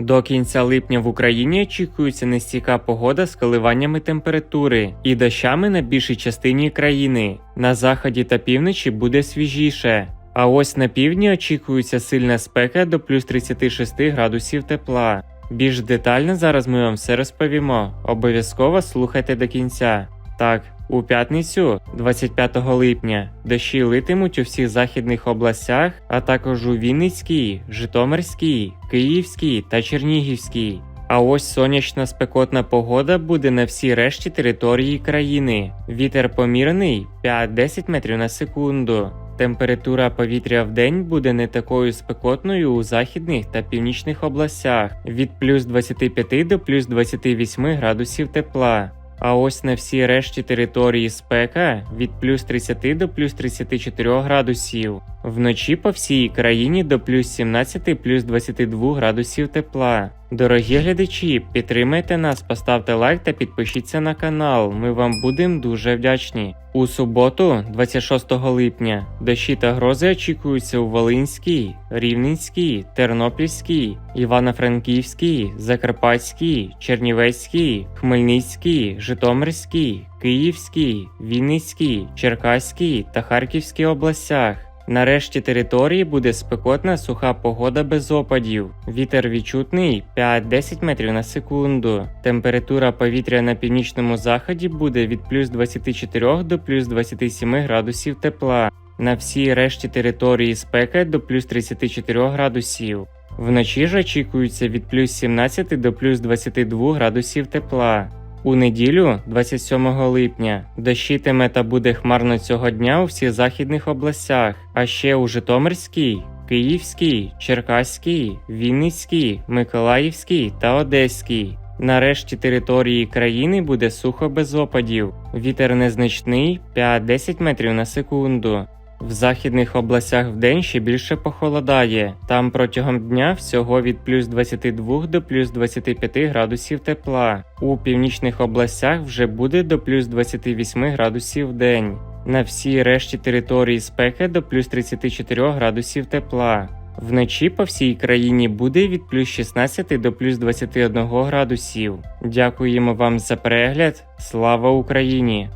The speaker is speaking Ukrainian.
До кінця липня в Україні очікується нестійка погода з коливаннями температури і дощами на більшій частині країни. На заході та півночі буде свіжіше. А ось на півдні очікується сильна спека до плюс 36 градусів тепла. Більш детально зараз ми вам все розповімо. Обов'язково слухайте до кінця. Так, у п'ятницю, 25 липня, дощі литимуть у всіх західних областях, а також у Вінницькій, Житомирській, Київській та Чернігівській. А ось сонячна спекотна погода буде на всій решті території країни. Вітер помірний 5-10 метрів на секунду. Температура повітря в день буде не такою спекотною у західних та північних областях від плюс 25 до плюс 28 градусів тепла. А ось на всій решті території спека від плюс 30 до плюс 34 градусів. Вночі по всій країні до плюс 17 плюс 22 градусів тепла. Дорогі глядачі, підтримайте нас, поставте лайк та підпишіться на канал. Ми вам будемо дуже вдячні. У суботу, 26 липня, дощі та грози очікуються у Волинській, Рівненській, Тернопільській, Івано-Франківській, Закарпатській, Чернівецькій, Хмельницькій, Житомирській, Київській, Вінницькій, Черкаській та Харківській областях. Нарешті території буде спекотна суха погода без опадів. Вітер відчутний 5-10 метрів на секунду. Температура повітря на північному заході буде від плюс 24 до плюс 27 градусів тепла. На всій решті території спека до плюс 34 градусів. Вночі ж очікується від плюс 17 до плюс 22 градусів тепла. У неділю, 27 липня, дощитиме та буде хмарно цього дня у всіх західних областях, а ще у Житомирській, Київській, Черкаській, Вінницькій, Миколаївській та Одеській. Нарешті території країни буде сухо без опадів. Вітер незначний 5-10 метрів на секунду. В західних областях вдень ще більше похолодає. Там протягом дня всього від плюс 22 до плюс 25 градусів тепла. У північних областях вже буде до плюс 28 градусів в день. На всій решті території спеки до плюс 34 градусів тепла. Вночі по всій країні буде від плюс 16 до плюс 21 градусів. Дякуємо вам за перегляд. Слава Україні!